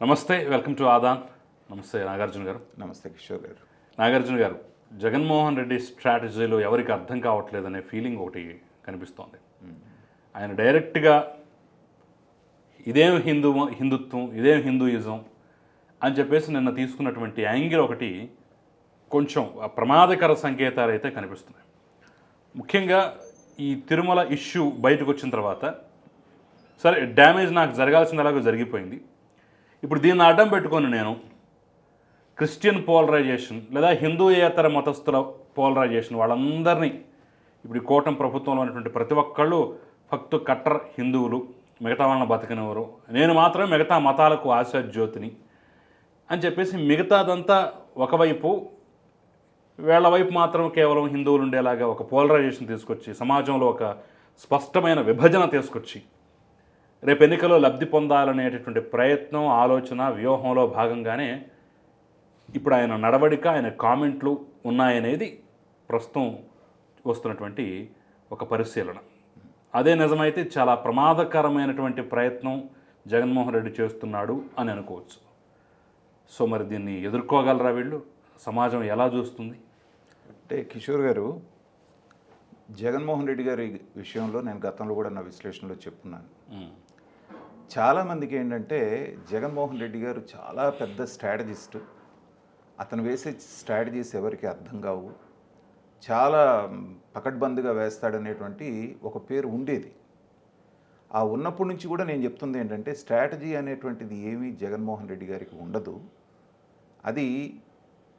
నమస్తే welcome to Aadan. నమస్తే నాగార్జున గారు. నమస్తే కిషోర్ గారు. నాగార్జున గారు జగన్మోహన్ రెడ్డి స్ట్రాటజీలో ఎవరికి అర్థం కావట్లేదనే ఫీలింగ్ ఒకటి కనిపిస్తోంది. ఆయన డైరెక్ట్గా ఇదేం హిందూ హిందుత్వం ఇదేం హిందూయిజం అని చెప్పేసి నిన్న తీసుకున్నటువంటి యాంగిల్ ఒకటి కొంచెం ప్రమాదకర సంకేతాలు అయితే కనిపిస్తున్నాయి. ముఖ్యంగా ఈ తిరుమల ఇష్యూ బయటకు వచ్చిన తర్వాత సరే డ్యామేజ్ నాకు జరగాల్సింది ఎలాగో జరిగిపోయింది. ఇప్పుడు దీన్ని అడ్డం పెట్టుకొని నేను క్రిస్టియన్ పోలరైజేషన్ లేదా హిందూయేతర మతస్థుల పోలరైజేషన్ వాళ్ళందరినీ ఇప్పుడు ఈ కూటమి ప్రభుత్వంలో ఉన్నటువంటి ప్రతి ఒక్కళ్ళు ఫక్తు కట్టర్ హిందువులు మిగతా వాళ్ళని బతకనివ్వరు. నేను మాత్రమే మిగతా మతాలకు ఆశాజ్యోతిని అని చెప్పేసి మిగతాదంతా ఒకవైపు వీళ్ళ వైపు మాత్రం కేవలం హిందువులు ఉండేలాగా ఒక పోలరైజేషన్ తీసుకొచ్చి సమాజంలో ఒక స్పష్టమైన విభజన తీసుకొచ్చి రేపు ఎన్నికల్లో లబ్ధి పొందాలనేటటువంటి ప్రయత్నం ఆలోచన వ్యూహంలో భాగంగానే ఇప్పుడు ఆయన నడవడిక ఆయన కామెంట్లు ఉన్నాయనేది ప్రస్తుతం వస్తున్నటువంటి ఒక పరిశీలన. అదే నిజమైతే చాలా ప్రమాదకరమైనటువంటి ప్రయత్నం జగన్మోహన్ రెడ్డి చేస్తున్నాడు అని అనుకోవచ్చు. సో మరి దీన్ని ఎదుర్కోగలరా వీళ్ళు? సమాజం ఎలా చూస్తుంది? అంటే కిషోర్ గారు జగన్మోహన్ రెడ్డి గారి విషయంలో నేను గతంలో కూడా నా విశ్లేషణలో చెప్పున్నాను. ఉమ్, చాలామందికి ఏంటంటే జగన్మోహన్ రెడ్డి గారు చాలా పెద్ద స్ట్రాటజిస్ట్. అతను వేసే స్ట్రాటజీస్ ఎవరికి అర్థం కావు. చాలా పకడ్బందీగా వేస్తాడనేటువంటి ఒక పేరు ఉండేది. ఆ ఉన్నప్పటి నుంచి కూడా నేను చెప్తుంది ఏంటంటే స్ట్రాటజీ అనేటువంటిది ఏమీ జగన్మోహన్ రెడ్డి గారికి ఉండదు. అది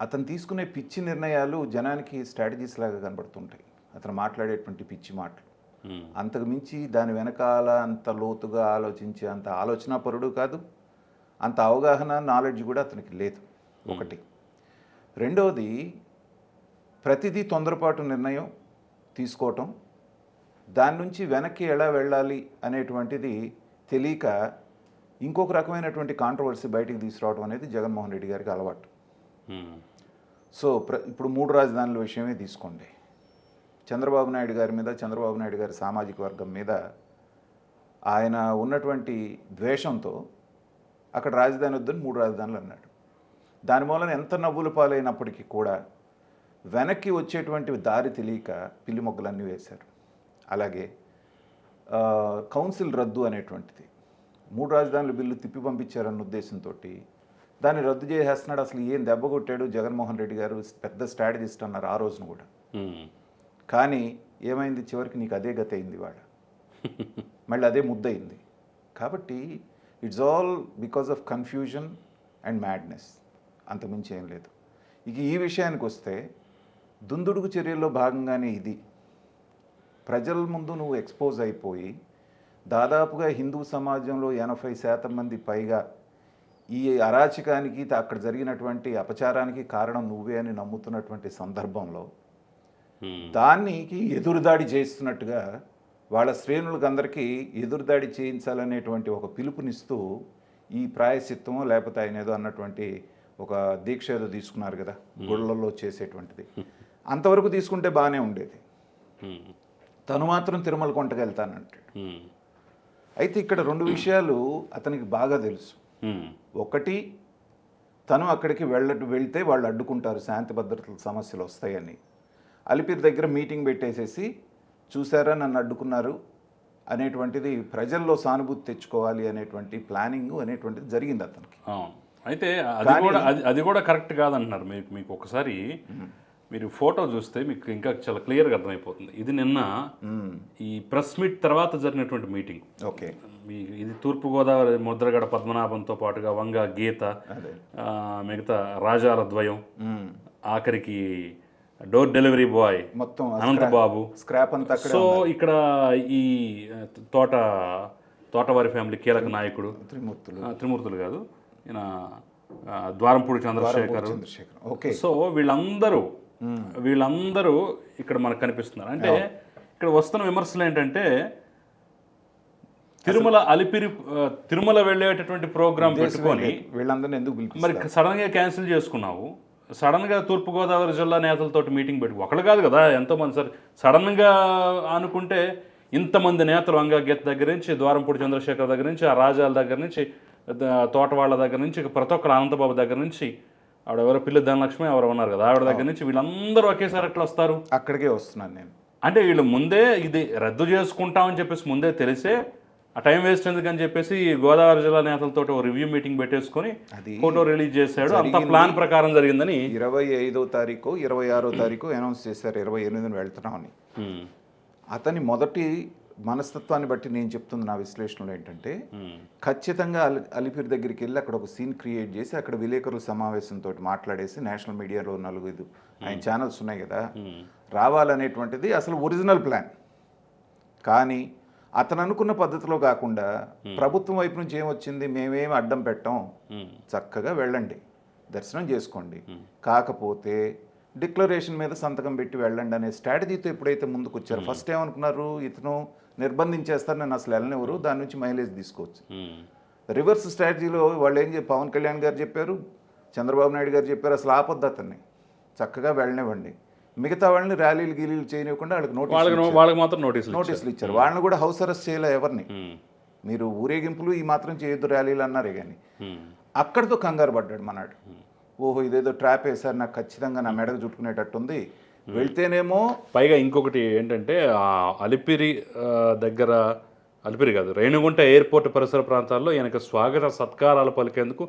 అతను తీసుకునే పిచ్చి నిర్ణయాలు జనానికి స్ట్రాటజీస్ లాగా కనబడుతుంటాయి. అతను మాట్లాడేటువంటి పిచ్చి మాటలు. ఉమ్, అంతకు మించి దాని వెనకాల అంత లోతుగా ఆలోచించే అంత ఆలోచనాపరుడు కాదు. అంత అవగాహన నాలెడ్జ్ కూడా అతనికి లేదు. ఒకటి. రెండవది ప్రతిదీ తొందరపాటు నిర్ణయం తీసుకోవటం. దాని నుంచి వెనక్కి ఎలా వెళ్ళాలి అనేటువంటిది తెలియక ఇంకొక రకమైనటువంటి కాంట్రవర్సీ బయటికి తీసుకురావడం అనేది జగన్మోహన్ రెడ్డి గారికి అలవాటు. ఉమ్, సో ప్ర ఇప్పుడు మూడు రాజధానుల విషయమే తీసుకోండి. చంద్రబాబు నాయుడు గారి మీద చంద్రబాబు నాయుడు గారి సామాజిక వర్గం మీద ఆయన ఉన్నటువంటి ద్వేషంతో అక్కడ రాజధాని వద్దని మూడు రాజధానులు అన్నాడు. దాని మూలన ఎంత నవ్వులు పాలైనప్పటికీ కూడా వెనక్కి వచ్చేటువంటి దారి తెలియక పిల్లి మొగ్గలన్నీ వేశారు. అలాగే కౌన్సిల్ రద్దు అనేటువంటిది. మూడు రాజధానుల బిల్లు తిప్పి పంపించారన్న ఉద్దేశంతో దాన్ని రద్దు చేసేస్తున్నాడు. అసలు ఏం దెబ్బ కొట్టాడు జగన్మోహన్ రెడ్డి గారు? పెద్ద స్ట్రాటజిస్ట్ అన్నారు ఆ రోజున కూడా. కానీ ఏమైంది? చివరికి నీకు అదే గతి అయింది వాడు మళ్ళీ అదే ముద్దయింది కాబట్టి it's all because of confusion and madness అంతకుమించి ఏం లేదు. ఇక ఈ విషయానికి వస్తే దుందుడుకు చర్యల్లో భాగంగానే ఇది. ప్రజల ముందు నువ్వు ఎక్స్పోజ్ అయిపోయి దాదాపుగా హిందూ సమాజంలో ఎనభై శాతం మంది పైగా ఈ అరాచకానికి అక్కడ జరిగినటువంటి అపచారానికి కారణం నువ్వే అని నమ్ముతున్నటువంటి సందర్భంలో దానికి ఎదురుదాడి చేస్తున్నట్టుగా వాళ్ళ శ్రేణులకు అందరికీ ఎదురుదాడి చేయించాలనేటువంటి ఒక పిలుపునిస్తూ ఈ ప్రాయశ్చిత్తమో లేకపోతే ఆయన ఏదో అన్నటువంటి ఒక దీక్ష ఏదో తీసుకున్నారు కదా గుళ్ళల్లో చేసేటువంటిది. అంతవరకు తీసుకుంటే బాగానే ఉండేది. తను మాత్రం తిరుమల కొంటకు వెళ్తానంటాడు. ఉమ్, అయితే ఇక్కడ రెండు విషయాలు అతనికి బాగా తెలుసు. ఒకటి తను అక్కడికి వెళ్ళ వెళ్తే వాళ్ళు అడ్డుకుంటారు శాంతి భద్రతల సమస్యలు వస్తాయని. అలిపిరి దగ్గర మీటింగ్ పెట్టేసేసి చూసారా నన్ను అడ్డుకున్నారు అనేటువంటిది ప్రజల్లో సానుభూతి తెచ్చుకోవాలి అనేటువంటి ప్లానింగ్ అనేటువంటిది జరిగింది అతనికి. అయితే అది కూడా అది అది కూడా కరెక్ట్ కాదంటున్నారు. మీకు మీకు ఒకసారి మీరు ఫోటో చూస్తే మీకు ఇంకా చాలా క్లియర్గా అర్థమైపోతుంది. ఇది నిన్న. ఈ ప్రెస్ మీట్ తర్వాత జరిగినటువంటి మీటింగ్. ఓకే. మీ ఇది తూర్పుగోదావరి ముద్రగడ పద్మనాభంతో పాటుగా వంగ గీత మిగతా రాజాల ద్వయం. ఆఖరికి డోర్ డెలివరీ బాయ్ మొత్తం అనంతబాబు స్క్రాప్ అంతా సో ఇక్కడ ఈ తోట తోటవారి ఫ్యామిలీ కీలక నాయకుడు. త్రిమూర్తులు. త్రిమూర్తులు కాదు. ఈయన ద్వారంపూడి చంద్రశేఖర్. ఓకే. సో వీళ్ళందరూ వీళ్ళందరూ ఇక్కడ మనకు కనిపిస్తున్నారు. అంటే ఇక్కడ వస్తున్న విమర్శలు ఏంటంటే తిరుమల అలిపిరి తిరుమల వెళ్ళేటటువంటి ప్రోగ్రాం పెట్టుకొని వీళ్ళందరినీ ఎందుకు మరి సడన్గా క్యాన్సిల్ చేసుకున్నావు. సడన్గా తూర్పుగోదావరి జిల్లా నేతలతోటి మీటింగ్ పెట్టుకు ఒకళ్ళు కాదు కదా ఎంతో మంది సరే. సడన్గా అనుకుంటే ఇంతమంది నేతలు అంగా గీత దగ్గర నుంచి ద్వారంపూడి చంద్రశేఖర్ దగ్గర నుంచి ఆ రాజాల దగ్గర నుంచి ద- తోట వాళ్ళ దగ్గర నుంచి ప్రతి ఒక్కరు అనంతబాబు దగ్గర నుంచి ఆవిడ ఎవరో పిల్లి ధనలక్ష్మి ఎవరు ఉన్నారు కదా ఆవిడ దగ్గర నుంచి వీళ్ళందరూ ఒకేసారి ఎట్లా వస్తారు? అక్కడికే వస్తున్నాను నేను. అంటే వీళ్ళు ముందే ఇది రద్దు చేసుకుంటామని చెప్పేసి ముందే తెలిసే ఆ టైం వేస్ట్ ఎందుకని చెప్పేసి ఈ గోదావరి జిల్లా నేతలతో ఓ రివ్యూ మీటింగ్ పెట్టేసుకొని ఫోటో రిలీజ్ చేశాడు. అంత ప్లాన్ ప్రకారం జరిగిందని ఇరవై ఐదో తారీఖు ఇరవై ఆరో తారీఖు అనౌన్స్ చేశారు. ఇరవై ఎనిమిదిని వెళ్తున్నామని. అతని మొదటి మనస్తత్వాన్ని బట్టి నేను చెప్తుంది నా విశ్లేషణలో ఏంటంటే ఖచ్చితంగా అలి అలిపిరి దగ్గరికి వెళ్ళి అక్కడ ఒక సీన్ క్రియేట్ చేసి అక్కడ విలేకరుల సమావేశంతో మాట్లాడేసి నేషనల్ మీడియాలో నలుగురు ఆయన ఛానల్స్ ఉన్నాయి కదా రావాలనేటువంటిది అసలు ఒరిజినల్ ప్లాన్. కానీ అతను అనుకున్న పద్ధతిలో కాకుండా ప్రభుత్వం వైపు నుంచి ఏమొచ్చింది? మేమేమి అడ్డం పెట్టాం. చక్కగా వెళ్ళండి. దర్శనం చేసుకోండి. కాకపోతే డిక్లరేషన్ మీద సంతకం పెట్టి వెళ్ళండి అనే స్ట్రాటజీతో ఎప్పుడైతే ముందుకు వచ్చారు ఫస్ట్ ఏమనుకున్నారు? ఇతను నిర్బంధించేస్తారు నేను అసలు వెళ్ళనివ్వరు. దాని నుంచి మైలేజ్ తీసుకోవచ్చు. రివర్స్ స్ట్రాటజీలో వాళ్ళు ఏం చెప్పి పవన్ కళ్యాణ్ గారు చెప్పారు. చంద్రబాబు నాయుడు గారు చెప్పారు. అసలు ఆపొద్దు అతన్ని. చక్కగా వెళ్ళనివ్వండి. మిగతా వాళ్ళని ర్యాలీలు గీలీలు చేయనివ్వకుండా వాళ్ళకి వాళ్ళకి నోటీస్ వాళ్ళకి మాత్రం నోటీసులు నోటీసులు ఇచ్చారు. వాళ్ళని కూడా హౌస్ అరెస్ట్ చేయలే ఎవరిని? ఉమ్, మీరు ఊరేగింపులు ఈ మాత్రం చేయొద్దు ర్యాలీలు అన్నారే కానీ ఉమ్, అక్కడితో కంగారు పడ్డాడు మనాడు ఓహో ఇదేదో ట్రాప్ వేశారు. నాకు ఖచ్చితంగా నా మెడకు చుట్టుకునేటట్టు ఉంది వెళ్తేనేమో పైగా ఇంకొకటి ఏంటంటే ఆ అలిపిరి దగ్గర అలిపిరి కాదు రేణిగుంట ఎయిర్పోర్ట్ పరిసర ప్రాంతాల్లో ఈయనకు స్వాగత సత్కారాలు పలికేందుకు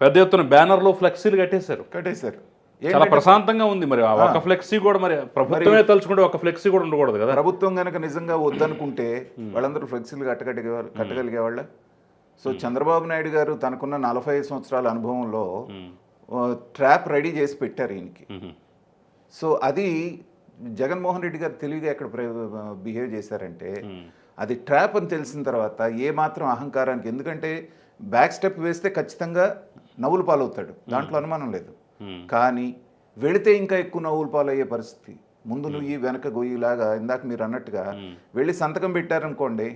పెద్ద ఎత్తున బ్యానర్లు ఫ్లెక్సీలు కట్టేశారు. కట్టేశారు. చాలా ప్రశాంతంగా ఉంది మరి. ఒక ఫ్లెక్సీ కూడా మరి ప్రభుత్వమే తలుచుకుంటే ఒక ఫ్లెక్సీ కూడా ఉండకూడదు కదా? ప్రభుత్వం కనుక నిజంగా వద్దనుకుంటే వాళ్ళందరూ ఫ్లెక్సీలు కట్టగలిగే కట్టగలిగే వాళ్ళ సో చంద్రబాబు నాయుడు గారు తనకున్న నలభై ఐదు సంవత్సరాల అనుభవంలో ట్రాప్ రెడీ చేసి పెట్టారు ఈయనకి. సో అది జగన్మోహన్ రెడ్డి గారు తెలివిగా ఎక్కడ బిహేవ్ చేశారంటే అది ట్రాప్ అని తెలిసిన తర్వాత ఏ మాత్రం అహంకారానికి ఎందుకంటే బ్యాక్ స్టెప్ వేస్తే ఖచ్చితంగా నవ్వులు పాలవుతాడు. దాంట్లో అనుమానం లేదు. కానీ వెళితే ఇంకా ఎక్కువ నవ్వులు పాలయ్యే పరిస్థితి. ముందు నువ్వు వెనక గొయ్యిలాగా ఇందాక మీరు అన్నట్టుగా వెళ్ళి సంతకం పెట్టారనుకోండి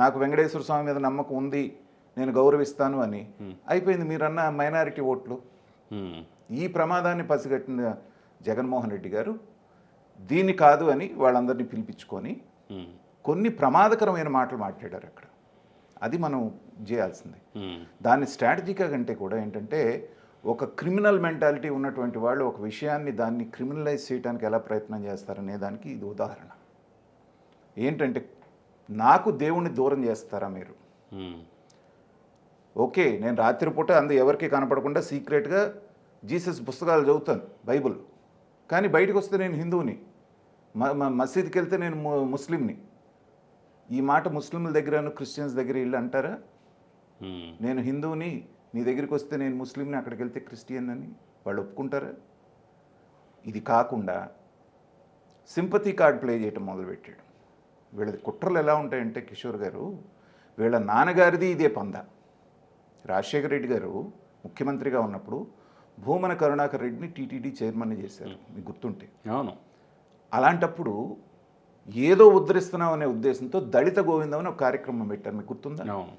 నాకు వెంకటేశ్వర స్వామి మీద నమ్మకం ఉంది నేను గౌరవిస్తాను అని అయిపోయింది మీరన్న మైనారిటీ ఓట్లు. ఈ ప్రమాదాన్ని పసిగట్టిన జగన్మోహన్ రెడ్డి గారు దీన్ని కాదు అని వాళ్ళందరినీ పిలిపించుకొని కొన్ని ప్రమాదకరమైన మాటలు మాట్లాడారు అక్కడ. అది మనం చేయాల్సింది. దాన్ని స్ట్రాటజీగా కంటే కూడా ఏంటంటే ఒక క్రిమినల్ మెంటాలిటీ ఉన్నటువంటి వాళ్ళు ఒక విషయాన్ని దాన్ని క్రిమినలైజ్ చేయడానికి ఎలా ప్రయత్నం చేస్తారనే దానికి ఇది ఉదాహరణ. ఏంటంటే నాకు దేవుణ్ణి దూరం చేస్తారా మీరు? ఓకే నేను రాత్రిపూట అందు ఎవరికి కనపడకుండా సీక్రెట్గా జీసస్ పుస్తకాలు చదువుతాను బైబుల్. కానీ బయటకు వస్తే నేను హిందువుని మసీద్కి వెళ్తే నేను ముస్లింని. ఈ మాట ముస్లింల దగ్గర క్రిస్టియన్స్ దగ్గర వీళ్ళు అంటారా? నేను హిందువుని నీ దగ్గరికి వస్తే నేను ముస్లింని అక్కడికి వెళ్తే క్రిస్టియన్ అని వాళ్ళు ఒప్పుకుంటారా? ఇది కాకుండా సింపతి కార్డ్ ప్లే చేయటం మొదలుపెట్టాడు. వీళ్ళది కుట్రలు ఎలా ఉంటాయంటే కిషోర్ గారు వీళ్ళ నాన్నగారిది ఇదే పంద. రాజశేఖర రెడ్డి గారు ముఖ్యమంత్రిగా ఉన్నప్పుడు భూమన కరుణాకర్ రెడ్డిని టీటీడీ చైర్మన్ చేశారు మీకు గుర్తుంటే. అవును. అలాంటప్పుడు ఏదో ఉద్ధరిస్తున్నాం అనే ఉద్దేశంతో దళిత గోవిందం అని ఒక కార్యక్రమం పెట్టారు మీకు గుర్తుందా? అవును.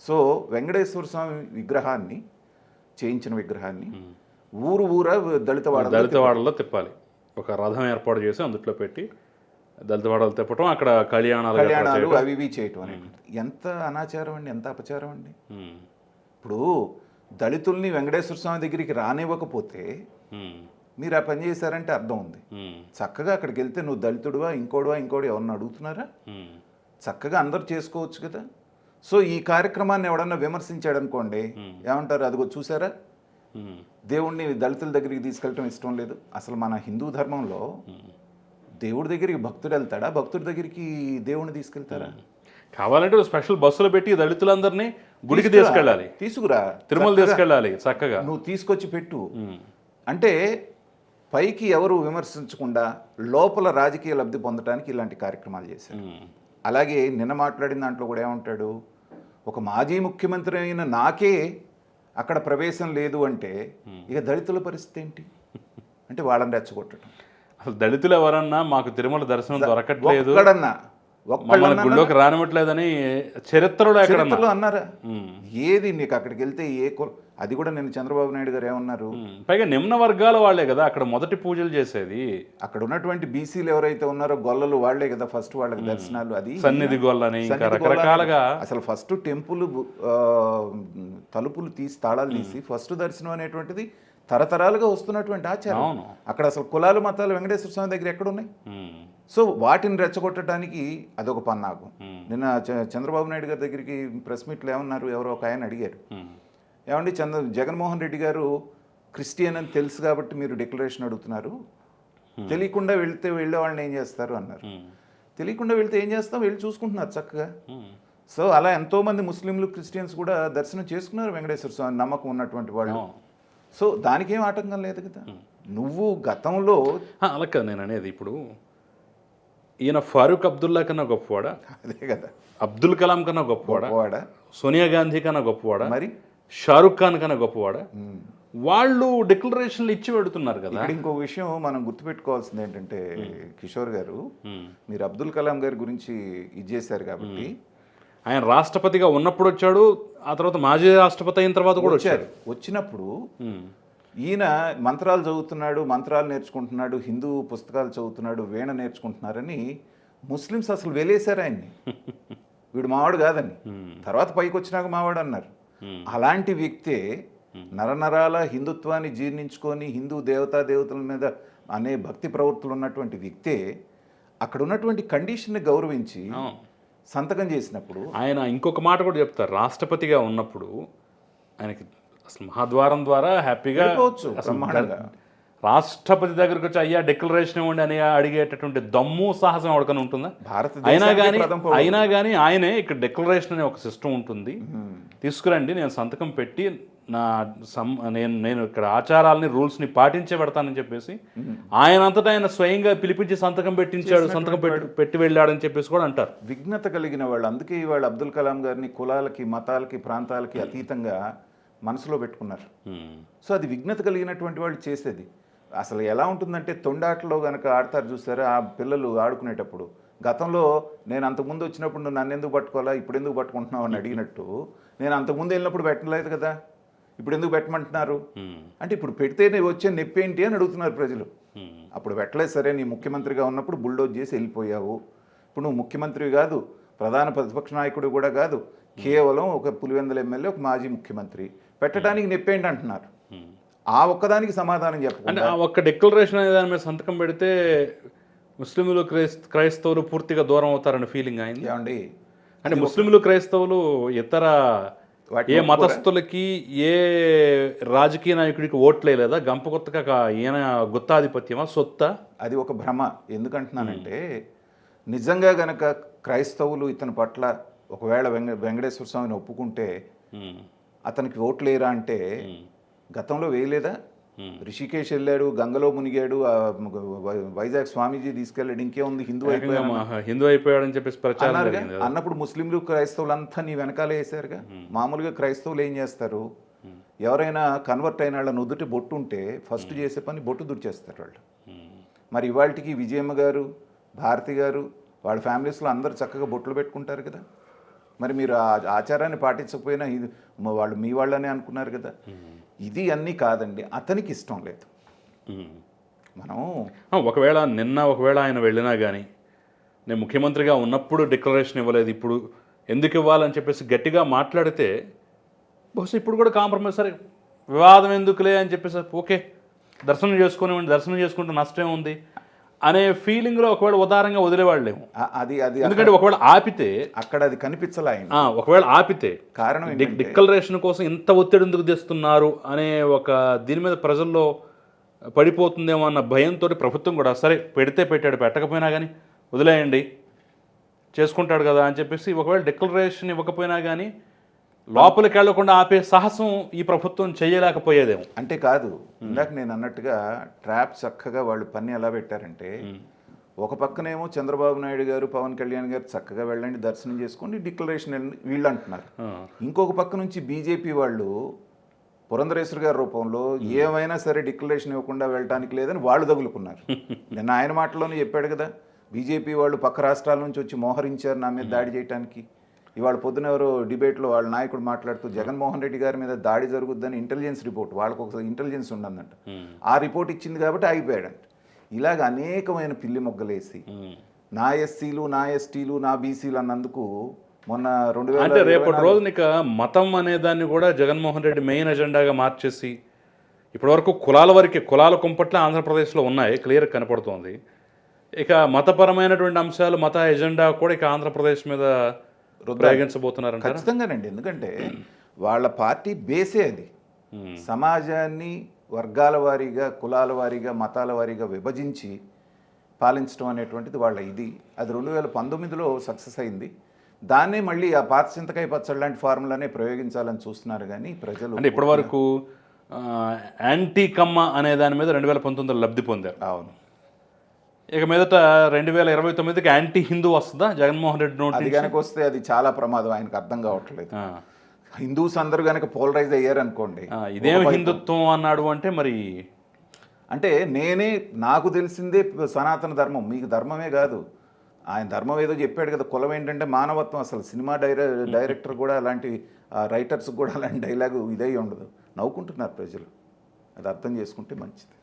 సో వెంకటేశ్వర స్వామి విగ్రహాన్ని చేయించిన విగ్రహాన్ని ఊరు ఊర దళిత వాడ దళిత వాడల్లో తిప్పాలి. ఒక రథం ఏర్పాటు చేసి అందుట్లో పెట్టి దళిత వాడలు తిప్పటం అక్కడ కళ్యాణాలు కళ్యాణాలు. అవి ఇవి చేయటం అనేటువంటిది. ఎంత అనాచారం అండి ఎంత అపచారం అండి. ఇప్పుడు దళితుల్ని వెంకటేశ్వర స్వామి దగ్గరికి రానివ్వకపోతే మీరు ఆ పని చేశారంటే అర్థం ఉంది. చక్కగా అక్కడికి వెళ్తే నువ్వు దళితుడువా ఇంకోడువా ఇంకోడు ఎవరిని అడుగుతున్నారా? చక్కగా అందరు చేసుకోవచ్చు కదా. సో ఈ కార్యక్రమాన్ని ఎవడన్నా విమర్శించాడు అనుకోండి ఏమంటారు? అదిగో చూసారా? ఉమ్, దేవుణ్ణి దళితుల దగ్గరికి తీసుకెళ్ళటం ఇష్టం లేదు. అసలు మన హిందూ ధర్మంలో దేవుడి దగ్గరికి భక్తుడు వెళ్తాడా? భక్తుడి దగ్గరికి దేవుణ్ణి తీసుకెళ్తారా? కావాలంటే స్పెషల్ బస్సులు పెట్టి దళితులందరినీ గుడికి. తీసుకెళ్ళాలి. తీసుకురా. తిరుమల తీసుకెళ్ళాలి చక్కగా. నువ్వు తీసుకొచ్చి పెట్టు. అంటే పైకి ఎవరు విమర్శించకుండా లోపల రాజకీయ లబ్ధి పొందడానికి ఇలాంటి కార్యక్రమాలు చేశారు. అలాగే నిన్న మాట్లాడిన దాంట్లో కూడా ఏమంటాడు? ఒక మాజీ ముఖ్యమంత్రి అయిన నాకే అక్కడ ప్రవేశం లేదు అంటే ఇక దళితుల పరిస్థితి ఏంటి? అంటే వాళ్ళని రెచ్చగొట్టడం. అసలు దళితులు ఎవరన్నా మాకు తిరుమల దర్శనం దొరకట్లేదు. గుళ్ళోకి రానివ్వట్లేదని చరిత్రలో అన్నారా? ఏది నీకు అక్కడికి వెళ్తే ఏ కుల అది కూడా నేను చంద్రబాబు నాయుడు గారు ఏమన్నారు? పైగా నిమ్న వర్గాల వాళ్ళే కదా అక్కడ మొదటి పూజలు చేసేది. అక్కడ ఉన్నటువంటి బీసీలు ఎవరైతే ఉన్నారో గొల్లలు వాళ్ళే కదా ఫస్ట్ వాళ్ళకి దర్శనాలు అది సన్నిధి గొల్లని రకరకాలుగా అసలు ఫస్ట్ టెంపుల్ తలుపులు తీసి తాళాలు తీసి ఫస్ట్ దర్శనం అనేటువంటిది తరతరాలుగా వస్తున్నటువంటి ఆచారం. అక్కడ అసలు కులాలు మతాలు వెంకటేశ్వర స్వామి దగ్గర ఎక్కడ ఉన్నాయి? సో వాటిని రెచ్చగొట్టడానికి అదొక పన్నాగం. నిన్న చంద్రబాబు నాయుడు గారి దగ్గరికి ప్రెస్ మీట్లో ఏమన్నారు? ఎవరో ఒక ఆయన అడిగారు. ఏమండి చంద్ర జగన్మోహన్ రెడ్డి గారు క్రిస్టియన్ అని తెలుసు కాబట్టి మీరు డిక్లరేషన్ అడుగుతున్నారు. తెలియకుండా వెళ్తే వెళ్ళే వాళ్ళని ఏం చేస్తారు అన్నారు. ఉమ్, తెలియకుండా వెళ్తే ఏం చేస్తాం? వెళ్ళి చూసుకుంటున్నారు చక్కగా. ఉమ్. సో అలా ఎంతోమంది ముస్లింలు క్రిస్టియన్స్ కూడా దర్శనం చేసుకున్నారు వెంకటేశ్వర స్వామి నమ్మకం ఉన్నటువంటి వాళ్ళు. అవును. సో దానికేం ఆటంకం లేదు కదా. నువ్వు గతంలో అలా కాదు నేను అనేది ఇప్పుడు ఈయన ఫారూక్ అబ్దుల్లా కన్నా గొప్పవాడా? అదే కదా. అబ్దుల్ కలాం కన్నా గొప్పవాడా? సోనియా గాంధీ కన్నా గొప్పవాడా? మరి? షారుఖ్ ఖాన్ కన్నా గొప్పవాడా. వాళ్ళు డిక్లరేషన్లు ఇచ్చి పెడుతున్నారు కదా. ఇంకో విషయం మనం గుర్తుపెట్టుకోవాల్సింది ఏంటంటే కిషోర్ గారు. మీరు అబ్దుల్ కలాం గారి గురించి ఇది చేశారు కాబట్టి ఆయన రాష్ట్రపతిగా ఉన్నప్పుడు వచ్చాడు ఆ తర్వాత మాజీ రాష్ట్రపతి అయిన తర్వాత కూడా వచ్చారు. వచ్చినప్పుడు ఈయన మంత్రాలు చదువుతున్నాడు మంత్రాలు నేర్చుకుంటున్నాడు హిందూ పుస్తకాలు చదువుతున్నాడు వీణ నేర్చుకుంటున్నారని ముస్లిమ్స్ అసలు వెలేశారు ఆయన్ని. వీడు మావాడు కాదని. తర్వాత పైకి వచ్చినాక మావాడు అన్నారు. అలాంటి వ్యక్తే నరనరాల హిందుత్వాన్ని జీర్ణించుకొని హిందూ దేవతా దేవతల మీద అనే భక్తి ప్రవృత్తులు ఉన్నటువంటి వ్యక్తే అక్కడ ఉన్నటువంటి కండిషన్ని గౌరవించి. సంతకం చేసినప్పుడు ఆయన ఇంకొక మాట కూడా చెప్తారు రాష్ట్రపతిగా ఉన్నప్పుడు ఆయనకి అసలు మహాద్వారం ద్వారా హ్యాపీగా. రాష్ట్రపతి దగ్గరకు వచ్చి అయ్యా డిక్లరేషన్ ఇవ్వండి అని అడిగేటటువంటి దమ్ము సాహసం ఎవరికైనా ఉంటుందా? అయినా భారతదేశానికి కానీ. అయినా కానీ ఆయనే ఇక్కడ డిక్లరేషన్ అనే ఒక సిస్టమ్ ఉంటుంది. తీసుకురండి నేను సంతకం పెట్టి నా సం నేను నేను ఇక్కడ ఆచారాలని రూల్స్ని పాటించే పెడతానని చెప్పేసి ఆయన అంతటా ఆయన స్వయంగా పిలిపించి సంతకం పెట్టించాడు సంతకం పెట్టి పెట్టి వెళ్ళాడని చెప్పేసి కూడా అంటారు. విఘ్నత కలిగిన వాళ్ళు అందుకే ఇవాళ అబ్దుల్ కలాం గారిని కులాలకి మతాలకి ప్రాంతాలకి అతీతంగా మనసులో పెట్టుకున్నారు. సో అది విఘ్నత కలిగినటువంటి వాళ్ళు చేసేది. అసలు ఎలా ఉంటుందంటే తొండాటలో గనక ఆడతారు చూసారా? ఆ పిల్లలు ఆడుకునేటప్పుడు గతంలో నేను అంతకుముందు వచ్చినప్పుడు నువ్వు నన్ను ఎందుకు పట్టుకోవాలా? ఇప్పుడు ఎందుకు పట్టుకుంటున్నావు అని అడిగినట్టు నేను అంతకుముందు వెళ్ళినప్పుడు పెట్టలేదు కదా? ఇప్పుడు ఎందుకు పెట్టమంటున్నారు. అంటే ఇప్పుడు పెడితేనే వచ్చే నొప్పి ఏంటి అని అడుగుతున్నారు ప్రజలు. అప్పుడు పెట్టలేదు సరే నీ ముఖ్యమంత్రిగా ఉన్నప్పుడు బుల్డోజ్ చేసి వెళ్ళిపోయావు. ఇప్పుడు నువ్వు ముఖ్యమంత్రి కాదు ప్రధాన ప్రతిపక్ష నాయకుడు కూడా కాదు కేవలం ఒక పులివెందల ఎమ్మెల్యే ఒక మాజీ ముఖ్యమంత్రి. పెట్టడానికి నొప్పేంటి అంటున్నారు. ఆ ఒక్కదానికి సమాధానం అంటే చెప్పకుండా ఆ ఒక్క డిక్లరేషన్ అనే దాని మీద సంతకం పెడితే ముస్లింలు క్రైస్త క్రైస్తవులు పూర్తిగా దూరం అవుతారనే ఫీలింగ్ అయింది. ఏమండి? అంటే ముస్లింలు క్రైస్తవులు ఇతర ఏ? మతస్థులకి ఏ రాజకీయ నాయకుడికి ఓట్లేదా గంప కొత్తగా ఈయన గుత్తాధిపత్యమా? సొత్త? అది ఒక భ్రమ. ఎందుకంటున్నానంటే నిజంగా గనక క్రైస్తవులు ఇతని పట్ల ఒకవేళ వెంక వెంకటేశ్వర స్వామిని ఒప్పుకుంటే అతనికి ఓట్లేరా అంటే గతంలో వేయలేదా? రిషికేశ్ వెళ్ళాడు గంగలో మునిగాడు వైజాగ్ స్వామీజీ తీసుకెళ్ళాడు ఇంకేముంది? హిందూ అయిపోయాడు హిందూ అయిపోయాడని చెప్పేసి ప్రచారం. అన్నప్పుడు ముస్లింలు క్రైస్తవులంతా నీ వెనకాలే వేశారుగా? మామూలుగా క్రైస్తవులు ఏం చేస్తారు? ఎవరైనా కన్వర్ట్ అయిన వాళ్ళ నుదుటి బొట్టు ఉంటే ఫస్ట్ చేసే పని బొట్టు దుడిచేస్తారు వాళ్ళు. మరి ఇవాళకి విజయమ్మ గారు భారతి గారు వాళ్ళ ఫ్యామిలీస్లో అందరు చక్కగా బొట్లు పెట్టుకుంటారు కదా? మరి మీరు ఆ ఆచారాన్ని పాటించకపోయినా ఇది వాళ్ళు మీ వాళ్ళనే అనుకున్నారు కదా. ఇది అన్నీ కాదండి. అతనికి ఇష్టం లేదు. మనం ఒకవేళ నిన్న ఒకవేళ ఆయన వెళ్ళినా కానీ నేను ముఖ్యమంత్రిగా ఉన్నప్పుడు డిక్లరేషన్ ఇవ్వలేదు ఇప్పుడు ఎందుకు ఇవ్వాలని చెప్పేసి గట్టిగా మాట్లాడితే బహుశా ఇప్పుడు కూడా కాంప్రమైజ్ సరే వివాదం ఎందుకులే అని చెప్పేసి ఓకే దర్శనం చేసుకుని దర్శనం చేసుకుంటే నష్టం ఉంది అనే ఫీలింగ్లో ఒకవేళ ఉదారంగా వదిలేవాళ్ళేమో. అది అది ఎందుకంటే ఒకవేళ ఆపితే అక్కడ అది కనిపించలే ఒకవేళ ఆపితే కారణం డిక్లరేషన్ కోసం ఇంత ఒత్తిడి ఎందుకు తెస్తున్నారు అనే ఒక దీని మీద ప్రజల్లో పడిపోతుందేమో అన్న భయంతో ప్రభుత్వం కూడా సరే పెడితే పెట్టాడు పెట్టకపోయినా కానీ వదిలేయండి చేసుకుంటాడు కదా అని చెప్పేసి ఒకవేళ డిక్లరేషన్ ఇవ్వకపోయినా కానీ లోపలికి వెళ్ళకుండా ఆపే సాహసం ఈ ప్రభుత్వం చేయలేకపోయేదేమో. అంటే కాదు ఇందాక నేను అన్నట్టుగా ట్రాప్ చక్కగా వాళ్ళు పని ఎలా పెట్టారంటే ఒక పక్కనేమో చంద్రబాబు నాయుడు గారు పవన్ కళ్యాణ్ గారు చక్కగా వెళ్ళండి దర్శనం చేసుకోండి డిక్లరేషన్ వీళ్ళు అంటున్నారు. ఇంకొక పక్క నుంచి బీజేపీ వాళ్ళు పురంధరేశ్వర్ గారి రూపంలో ఏమైనా సరే డిక్లరేషన్ ఇవ్వకుండా వెళ్ళటానికి లేదని వాళ్ళు తగులుకున్నారు. నిన్న ఆయన మాటలోనే చెప్పాడు కదా బీజేపీ వాళ్ళు పక్క రాష్ట్రాల నుంచి వచ్చి మోహరించారు నా మీద దాడి చేయడానికి ఇవాళ పొద్దున ఎవరో డిబేట్లో వాళ్ళ నాయకుడు మాట్లాడుతూ జగన్మోహన్ రెడ్డి గారి మీద దాడి జరుగుద్దని ఇంటెలిజెన్స్ రిపోర్ట్ వాళ్ళకు ఒక ఇంటెలిజెన్స్ ఉన్నదంట ఆ రిపోర్ట్ ఇచ్చింది కాబట్టి ఆగిపోయాడంట. ఇలాగ అనేకమైన పిల్లి మొగ్గలేసి నా ఎస్సీలు నా ఎస్టీలు నా బీసీలు అన్నందుకు మొన్న రెండు వేల అంటే రేపటి రోజున ఇక మతం అనే దాన్ని కూడా జగన్మోహన్ రెడ్డి మెయిన్ ఎజెండాగా మార్చేసి ఇప్పటివరకు కులాల వరకే కులాల కుంపట్ల ఆంధ్రప్రదేశ్లో ఉన్నాయి క్లియర్ కనపడుతోంది. ఇక మతపరమైనటువంటి అంశాలు మత ఎజెండా కూడా ఇక ఆంధ్రప్రదేశ్ మీద ప్రయోగించబోతున్నారంటారా ఖచ్చితంగానండి. ఎందుకంటే వాళ్ళ పార్టీ బేసే అది. సమాజాన్ని వర్గాల వారీగా కులాల వారీగా మతాల వారీగా విభజించి పాలించడం అనేటువంటిది వాళ్ళ ఇది. అది రెండు వేల పంతొమ్మిదిలో సక్సెస్ అయింది. దాన్నే మళ్ళీ ఆ పాత చింతకాయ పచ్చడి లాంటి ఫార్ములానే ప్రయోగించాలని చూస్తున్నారు కానీ ప్రజలు అంటే ఇప్పటి వరకు యాంటీ కమ్మ అనే దాని మీద రెండు వేల పంతొమ్మిదిలో లబ్ధి పొందారు. అవును. ఇక మీదట రెండు వేల ఇరవై తొమ్మిదికి యాంటీ హిందూ వస్తుందా? జగన్మోహన్ రెడ్డి నోటి అది? కనుక వస్తే అది చాలా ప్రమాదం. ఆయనకు అర్థం కావట్లేదు. హిందూస్ అందరూ కనుక పోలరైజ్ అయ్యారనుకోండి ఆ, ఇదేం హిందుత్వం అన్నాడు అంటే మరి అంటే నేనే నాకు తెలిసిందే సనాతన ధర్మం. మీకు ధర్మమే కాదు. ఆయన ధర్మం ఏదో చెప్పాడు కదా కులం ఏంటంటే మానవత్వం. అసలు సినిమా డైరె డైరెక్టర్ కూడా అలాంటి రైటర్స్ కూడా అలాంటి డైలాగు ఇదై ఉండదు. నవ్వుకుంటున్నారు ప్రజలు. అది అర్థం చేసుకుంటే మంచిది.